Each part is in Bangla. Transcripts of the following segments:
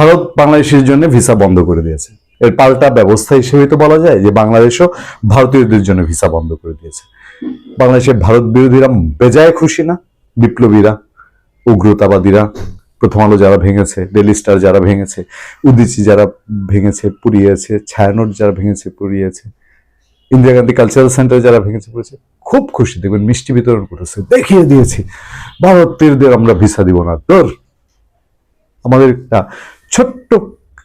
ভারত বাংলাদেশের জন্য ভিসা বন্ধ করে দিয়েছে। এর পাল্টা ব্যবস্থা হিসেবে তো বলা যায় যে বাংলাদেশও ভারতীয়দের জন্য ভিসা বন্ধ করে দিয়েছে। বাংলাদেশের ভারত বিরোধীরা বেজায় খুশি না? বিপ্লবীরা, উগ্রতাবাদীরা, প্রথম আলো যারা ভেঙেছে ডেলি স্টার যারা ভেঙেছে উদিচি যারা ভেঙেছে, পুড়িয়েছে, ছায়ানোট যারা ভেঙেছে, পুড়িয়েছে, ইন্দিরা গান্ধী কালচারাল সেন্টার যারা ভেঙেছে পড়েছে খুব খুশি। দেখবেন মিষ্টি বিতরণ করেছে দেখিয়ে দিয়েছি, ভারতীয়দের আমরা ভিসা দিব না তোর আমাদের একটা ছোট্ট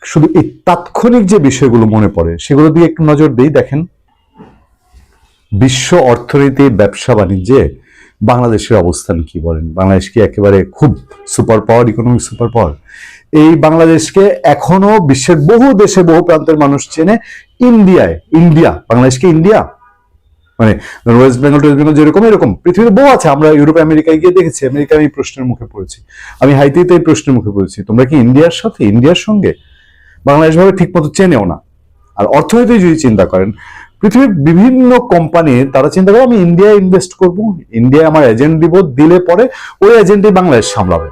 শুধু এই তাৎক্ষণিক যে বিষয়গুলো মনে পড়ে, সেগুলো দিয়ে একটু নজর দিই, দেখেন। বিশ্ব অর্থনীতি, ব্যবসা, বাণিজ্যে বাংলাদেশের অবস্থান কি বলেন? বাংলাদেশ কি একেবারে খুব super power economic super power এই বাংলাদেশকে এখনও বিশ্বের বহু দেশে বহু প্রান্তের মানুষ চেনে ইন্ডিয়ায়। ইন্ডিয়া বাংলাদেশকে ইন্ডিয়া? মানে ওয়েস্ট বেঙ্গল টোয়েস্ট বেঙ্গল যেরকম, এরকম। পৃথিবীর বহু আছে, আমরা ইউরোপ আমেরিকায় গিয়ে দেখেছি। আমেরিকায় এই প্রশ্নের মুখে পড়েছি। আমি হাইতিতে এই প্রশ্নের মুখে পড়েছি। তোমরা কি ইন্ডিয়ার সাথে, ইন্ডিয়ার সঙ্গে? বাংলাদেশ ভাবে ঠিক মতো চেনেও না। আর অর্থনীতি যদি চিন্তা করেন, পৃথিবীর বিভিন্ন কোম্পানি তারা চিন্তা করে, আমি ইন্ডিয়ায় ইনভেস্ট করব। ইন্ডিয়ায় আমার এজেন্ট দিব, দিলে পরে ওই এজেন্টই বাংলাদেশ সামলাবে।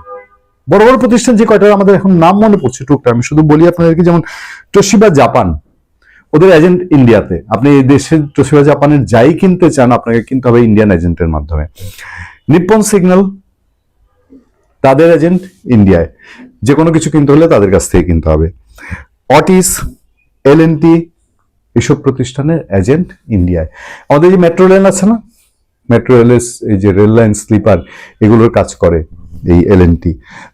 বড় বড় প্রতিষ্ঠান যে কয়টা আমাদের এখন নাম মনে পড়ছে টুকটা আমি শুধু বলি আপনাদেরকে, যেমন তোশিবা জাপান ওদের এজেন্ট ইন্ডিয়াতে আপনি দেশের তোশিবা জাপানের যাই কিনতে চান, আপনাকে কিনতে হবে ইন্ডিয়ান এজেন্টের মাধ্যমে। নিপ্পন সিগন্যাল তাদের এজেন্ট ইন্ডিয়ায় যে কোনো কিছু কিনতে হলে তাদের কাছ থেকে কিনতে হবে। অটিস এল এসব প্রতিষ্ঠানের এজেন্ট ইন্ডিয়ায় আমাদের যে মেট্রো রেল আছে না মেট্রো রেলের এই যে রেল লাইন স্লিপার এগুলোর কাজ করে এই এল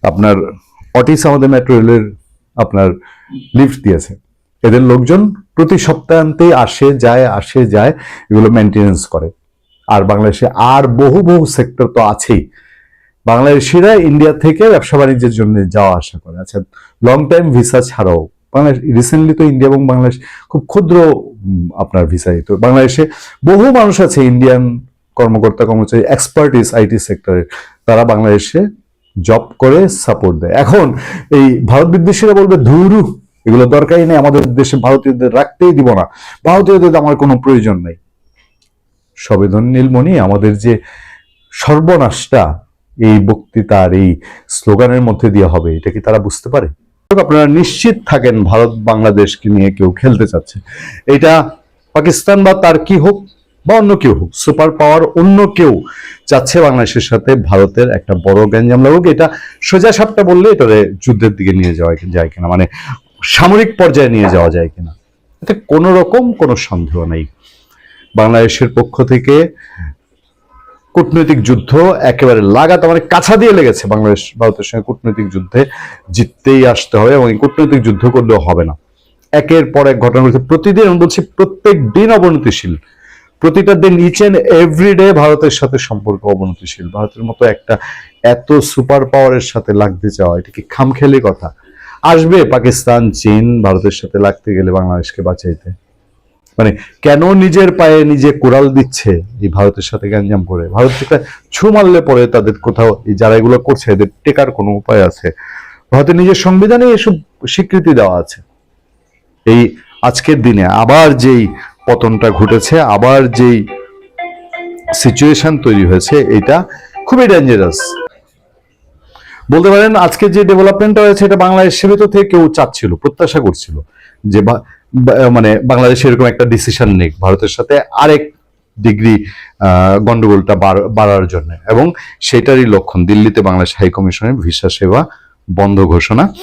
আপনার অটিস আমাদের মেট্রো রেলের আপনার লিফট দিয়েছে। এদের লোকজন প্রতি সপ্তাহান্তে আসে, যায় আসে, যায়, এগুলো মেনটেনেন্স করে। আর বাংলাদেশে আর বহু বহু সেক্টর তো আছেই। বাংলাদেশিরা ইন্ডিয়া থেকে ব্যবসা বাণিজ্যের জন্য যাওয়া আসা করে। আচ্ছা লং টাইম ভিসা ছাড়াও, বাংলাদেশ রিসেন্টলি তো ইন্ডিয়া এবং বাংলাদেশ খুব ক্ষুদ্র আপনার ভিসা দিত বাংলাদেশে বহু মানুষ আছে ইন্ডিয়ান কর্মকর্তা, কর্মচারী এক্সপার্টিস আইটি সেক্টরের তারা বাংলাদেশে জব করে সাপোর্ট দেয়। এখন এই ভারত বিদ্বেষীরা বলবে, ধুরু এগুলো দরকারই নেই, আমাদের দেশে ভারতীয়দের রাখতেই দিব না। ভারতীয়দের আমার কোনো প্রয়োজন নেই। সবেদন নীলমণি, আমাদের যে সর্বনাশটা, এই বক্তৃতার, এই স্লোগানের মধ্যে দিয়ে হবে, এটা কি তারা বুঝতে পারে? আপনারা নিশ্চিত থাকেন ভারত বাংলাদেশকে নিয়ে কেউ খেলতে চাচ্ছে। এটা পাকিস্তান বা তার কি হোক, বা অন্য কেউ হোক, সুপার পাওয়ার অন্য কেউ চাচ্ছে বাংলাদেশের সাথে ভারতের একটা বড় গ্যাঞ্জাম লাগুক। এটা সোজা সাপটা বললে এটারে যুদ্ধের দিকে নিয়ে যাওয়া যায় কিনা মানে সামরিক পর্যায়ে নিয়ে যাওয়া যায় কিনা? এতে কোনো রকম কোনো সন্দেহ নেই। বাংলাদেশের পক্ষ থেকে কূটনৈতিক যুদ্ধ একেবারে লাগাত মানে কাছা দিয়ে লেগেছে বাংলাদেশ, ভারতের সঙ্গে কূটনৈতিক যুদ্ধে জিততেই আসতে হবে এবং কূটনৈতিক যুদ্ধ করলেও হবে না। একের পর এক ঘটনা ঘটছে প্রতিদিন, আমি বলছি প্রত্যেক দিন অবনতিশীল। প্রতিটা দিন ইচ এন্ড এভরি ডে ভারতের সাথে সম্পর্ক অবনতিশীল। ভারতের মতো একটা এত সুপার পাওয়ারের সাথে লাগতে যাওয়া এটা কি খামখেলি কথা? আসবে পাকিস্তান, চীন, ভারতের সাথে লাগতে গেলে বাংলাদেশকে বাঁচাইতে। মানে কেন নিজের পায়ে নিজে কোরাল দিচ্ছে এই ভারতের সাথে গ্যাঞ্জাম করে? ভারত থেকে ছু মারলে পরে তাদের কোথাও এই যারা এগুলো করছে, এদের টেকার কোনো উপায় আছে? ভারতের নিজের সংবিধানে এসব স্বীকৃতি দেওয়া আছে। এই আজকের দিনে আবার যেই পতনটা ঘটেছে, আবার যেই সিচুয়েশন তৈরি হয়েছে, এটা খুবই ডেঞ্জারাস বলতে পারেন, আজকে যে ডেভেলপমেন্টটা হয়েছে, এটা বাংলাদেশের ভেতর থেকে কেউ চাচ্ছিল, প্রত্যাশা করছিল যে মানে বাংলাদেশ এরকম একটা ডিসিশন নেই ভারতের সাথে আরেক ডিগ্রি গন্ডগোলটা বাড়- বাড়ার জন্য। এবং সেটারই লক্ষণ, দিল্লিতে বাংলাদেশ হাইকমিশনের ভিসা সেবা বন্ধ ঘোষণা।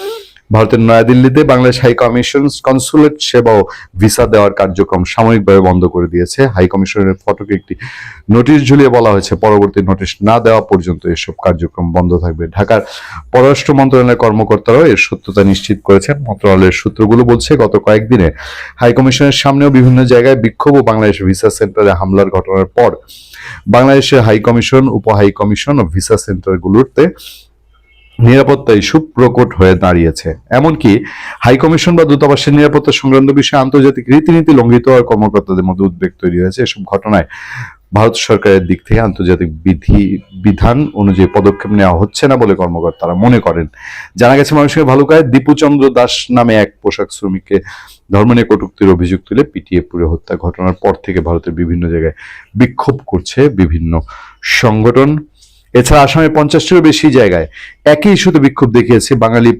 ভারতের নয়াদিল্লিতে বাংলাদেশ হাই কমিশন কনসুলেট সেবা ও ভিসা দেওয়ার কার্যক্রম সাময়িকভাবে বন্ধ করে দিয়েছে। হাই কমিশনের ফটকে একটি নোটিশ ঝুলিয়ে বলা হয়েছে, পরবর্তী নোটিশ না দেওয়া পর্যন্ত এসব কার্যক্রম বন্ধ থাকবে। ঢাকার পররাষ্ট্র মন্ত্রণালয়ের কর্মকর্তারাও এর সত্যতা নিশ্চিত করেছেন। মন্ত্রণালয়ের সূত্রগুলো বলছে, গত কয়েকদিনে হাই কমিশনের সামনেও বিভিন্ন জায়গায় বিক্ষোভ ও বাংলাদেশ ভিসা সেন্টারে হামলার ঘটনার পর বাংলাদেশের হাই কমিশন উপ হাই কমিশন ও ভিসা সেন্টারগুলোতে নিরাপত্তা সুপ্রকট হয়ে দাঁড়িয়েছে। এমনকি হাইকমিশন বা দূতাবাসের নিরাপত্তা সংক্রান্ত বিষয়ে আন্তর্জাতিক রীতিনীতি লঙ্ঘিত হওয়ার কর্মকর্তাদের মধ্যে উদ্বেগ তৈরি হয়েছে। এসব ঘটনায় ভারত সরকারের দিক থেকে আন্তর্জাতিক বিধি, বিধান অনুযায়ী পদক্ষেপ নেওয়া হচ্ছে না বলে কর্মকর্তারা মনে করেন। জানা গেছে মানুষের ভালুকায় দীপুচন্দ্র দাস নামে এক পোশাক শ্রমিককে ধর্ম নিয়ে কটুক্তির অভিযোগ তুলে পিটিয়ে পুড়ে হত্যা। ঘটনার পর থেকে ভারতের বিভিন্ন জায়গায় বিক্ষোভ করছে বিভিন্ন সংগঠন। এছাড়া আসামের পঞ্চাশটিরও বেশি জায়গায় একই ইস্যুতে বিক্ষোভ দেখিয়েছে বাঙালি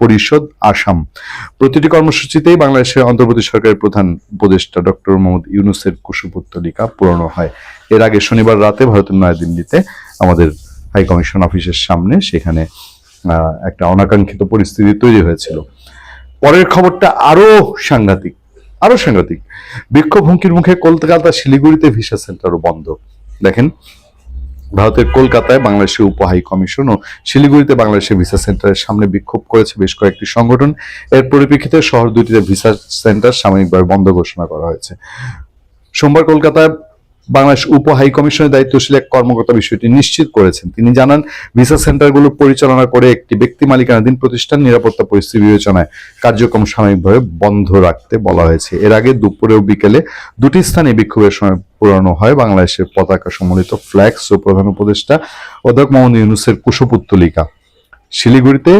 পরিষদ আসাম। প্রতিটি কর্মসূচিতেই বাংলাদেশের অন্তর্বর্তী সরকারের প্রধান উপদেষ্টা ডক্টর মোহাম্মদ ইউনুসের কুশপুত্তলিকা পূরণ হয়। এর আগে শনিবার রাতে ভারতের নয়াদিল্লিতে আমাদের হাই কমিশন অফিসের সামনে সেখানে একটা অনাকাঙ্ক্ষিত পরিস্থিতি তৈরি হয়েছিল। পরের খবরটা আরও সাংঘাতিক আরও সাংঘাতিক। বিক্ষোভ হুমকির মুখে কলকাতা শিলিগুড়িতে ভিসা সেন্টারও বন্ধ। দেখেন ভারতের কলকাতায় বাংলাদেশের উপহাই কমিশন ও শিলিগুড়িতে বাংলাদেশের ভিসা সেন্টারের সামনে বিক্ষোভ করেছে বেশ কয়েকটি সংগঠন। এর পরিপ্রেক্ষিতে শহর দুটিতে ভিসা সেন্টার সাময়িকভাবে বন্ধ ঘোষণা করা হয়েছে। সোমবার কলকাতায় বাংলাদেশ উপ হাই কমিশনের দায়িত্বশীল এক কর্মকর্তা বিষয়টি নিশ্চিত করেছেন। তিনি জানান, ভিসা সেন্টারগুলো পরিচালনা করে একটি ব্যক্তি মালিকানাধীন প্রতিষ্ঠান নিরাপত্তা পরিস্থিতি বিবেচনায় কার্যক্রম সাময়িকভাবে বন্ধ রাখতে বলা হয়েছে। এর আগে দুপুরে ও বিকেলে দুটি স্থানে বিক্ষোভের সময় পুরানো হয়। বাংলাদেশের পতাকা সম্মিলিত ফ্ল্যাক্স ও প্রধান উপদেষ্টা অধ্যক্ষ মোহাম্মদ ইউনুসের কুশপুত্তলিকা। শিলিগুড়িতে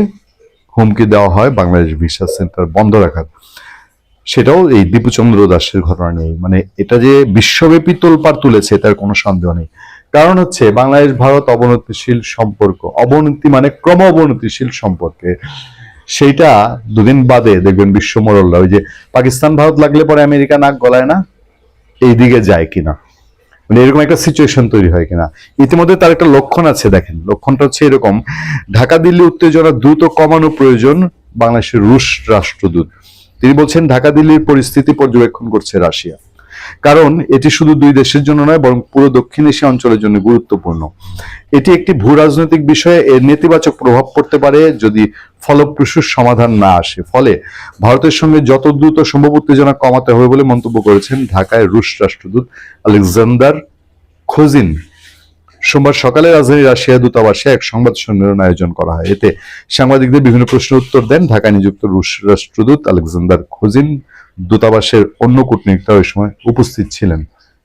হুমকি দেওয়া হয় বাংলাদেশ ভিসা সেন্টার বন্ধ রাখার। সেটাও এই দীপুচন্দ্র দাসের ঘটনা নেই মানে এটা যে বিশ্বব্যাপী তোলপাড় তুলেছে তার কোনো সন্দেহ নেই। কারণ হচ্ছে, বাংলাদেশ, ভারত অবনতিশীল সম্পর্ক। অবনতি মানে ক্রম অবনতিশীল সম্পর্কে। সেইটা দুদিন বাদে দেখবেন বিশ্ব মোড়ল্লা ওই যে পাকিস্তান, ভারত লাগলে পরে আমেরিকা নাক গলায় না? এই দিকে যায় কিনা? মানে এরকম একটা সিচুয়েশন তৈরি হয় কিনা? ইতিমধ্যে তার একটা লক্ষণ আছে, দেখেন। লক্ষণটা হচ্ছে এরকম। ঢাকা, দিল্লি উত্তেজনা দ্রুত কমানো প্রয়োজন বাংলাদেশের রুশ রাষ্ট্রদূত। তিনি বলছেন, ঢাকা, দিল্লির পরিস্থিতি পর্যবেক্ষণ করছে রাশিয়া। কারণ এটি শুধু দুই দেশের জন্য নয়, বরং পুরো দক্ষিণ এশিয়া অঞ্চলের জন্য গুরুত্বপূর্ণ। এটি একটি ভূ রাজনৈতিক বিষয়ে এর নেতিবাচক প্রভাব পড়তে পারে যদি ফলপ্রসূ সমাধান না আসে। ফলে ভারতের সঙ্গে যত দ্রুত সম্ভব উত্তেজনা কমাতে হবে বলে মন্তব্য করেছেন ঢাকায় রুশ রাষ্ট্রদূত আলেকজান্ডার খোজিন। সোমবার সকালে রাজধানী রাশিয়া দূতাবাসে এক সংবাদ সম্মেলন আয়োজন করা হয়। এতে সাংবাদিকদের বিভিন্ন প্রশ্নের উত্তর দেন ঢাকায় নিযুক্ত রুশ রাষ্ট্রদূত আলেকজান্ডার খোজিন। দূতাবাসের অন্য কূটনীতিকরা ওই সময় উপস্থিত ছিলেন।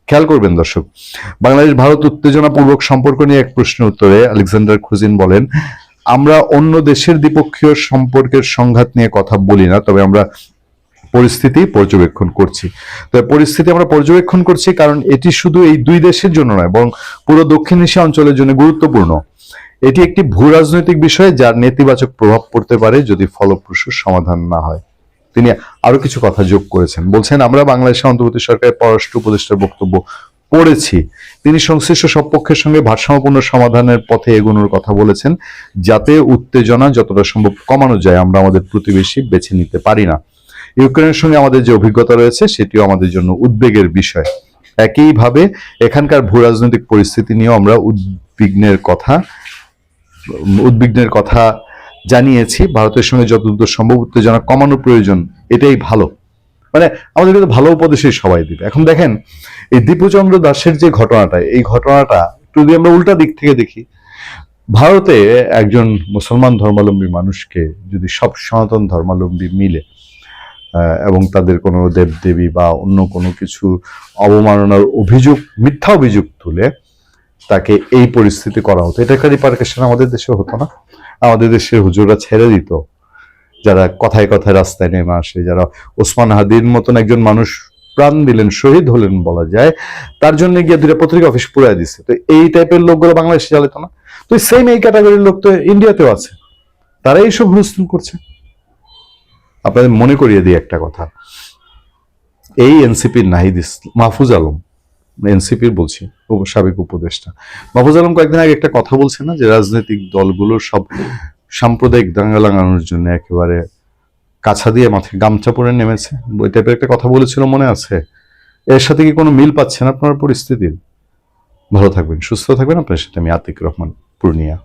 খেয়াল করবেন দর্শক, বাংলাদেশ ভারত উত্তেজনাপূর্বক সম্পর্ক নিয়ে এক প্রশ্নের উত্তরে আলেকজান্ডার খুজিন বলেন, আমরা অন্য দেশের দ্বিপক্ষীয় সম্পর্কের সংঘাত নিয়ে কথা বলি না, তবে আমরা পরিস্থিতি পর্যবেক্ষণ করছি। তবে পরিস্থিতি আমরা পর্যবেক্ষণ করছি কারণ এটি শুধু এই দুই দেশের জন্য নয়, বরং পুরো দক্ষিণ এশিয়া অঞ্চলের জন্য গুরুত্বপূর্ণ। এটি একটি ভূ রাজনৈতিক বিষয় যার নেতিবাচক প্রভাব পড়তে পারে যদি ফলপ্রসূ সমাধান না হয়। তিনি আরও কিছু কথা যোগ করেছেন। বলছেন, আমরা বাংলাদেশের অন্তর্বর্তী সরকারের পররাষ্ট্র উপদেষ্টার বক্তব্য পড়েছি। তিনি সংশ্লিষ্ট সব পক্ষের সঙ্গে ভারসাম্যপূর্ণ সমাধানের পথে এগোনোর কথা বলেছেন, যাতে উত্তেজনা যতটা সম্ভব কমানো যায়, আমরা আমাদের প্রতিবেশী বেছে নিতে পারি না। ইউক্রেনের সঙ্গে আমাদের যে অভিজ্ঞতা রয়েছে, সেটিও আমাদের জন্য উদ্বেগের বিষয়। একইভাবে এখানকার ভূ রাজনৈতিক পরিস্থিতি নিয়েও আমরা উদ্বিগ্নের কথা উদ্বিগ্নের কথা জানিয়েছি। ভারতের সঙ্গে যত দ্রুত সম্ভব উত্তেজনা কমানো প্রয়োজন, এটাই ভালো। মানে আমাদের কিন্তু ভালো উপদেশই সবাই দিবে। এখন দেখেন, এই দীপুচন্দ্র দাসের যে ঘটনাটা, এই ঘটনাটা একটু যদি আমরা উল্টা দিক থেকে দেখি, ভারতে একজন মুসলমান ধর্মাবলম্বী মানুষকে যদি সব সনাতন ধর্মাবলম্বী মিলে এবং তাদের কোনো দেবদেবী বা অন্য কোনো কিছু অবমাননার অভিযোগ, মিথ্যা অভিযোগ তুলে তাকে এই পরিস্থিতি করা হতো। এটা একটা রিপার্কেশন আমাদের দেশে হতো না। আমাদের দেশের হুজুররা ছেড়ে দিত। যারা কথায় কথায় রাস্তায় নেমে আসে, যারা ওসমান হাদির মতন একজন মানুষ প্রাণ দিলেন, শহীদ হলেন বলা যায়, তার জন্য গিয়ে দুটা পত্রিকা অফিস পুরাই দিচ্ছে তো এই টাইপের লোকগুলো বাংলাদেশে চালিত না। তো সেম এই ক্যাটাগরির লোক তো ইন্ডিয়াতেও আছে। তারা এইসব হুলস্থুল করছে। আপনাদের মনে করিয়ে দিই একটা কথা। এই এনসিপির নাহিদ ইসলাম মাহফুজ আলম, এনসিপির বলছি সাবেক উপদেষ্টা। মাহফুজ আলম কয়েকদিন আগে একটা কথা বলছে না, যে রাজনৈতিক দলগুলো সব সাম্প্রদায়িক দাঙ্গা লাগানোর জন্য একেবারে কাছা দিয়ে মাথায় গামছা পরে নেমেছে। ওই টাইপের একটা কথা বলেছিল মনে আছে। এর সাথে কি কোনো মিল পাচ্ছেন আপনার পরিস্থিতির? ভালো থাকবেন, সুস্থ থাকবেন। আপনার সাথে আমি আতিক রহমান, পূর্ণিয়া।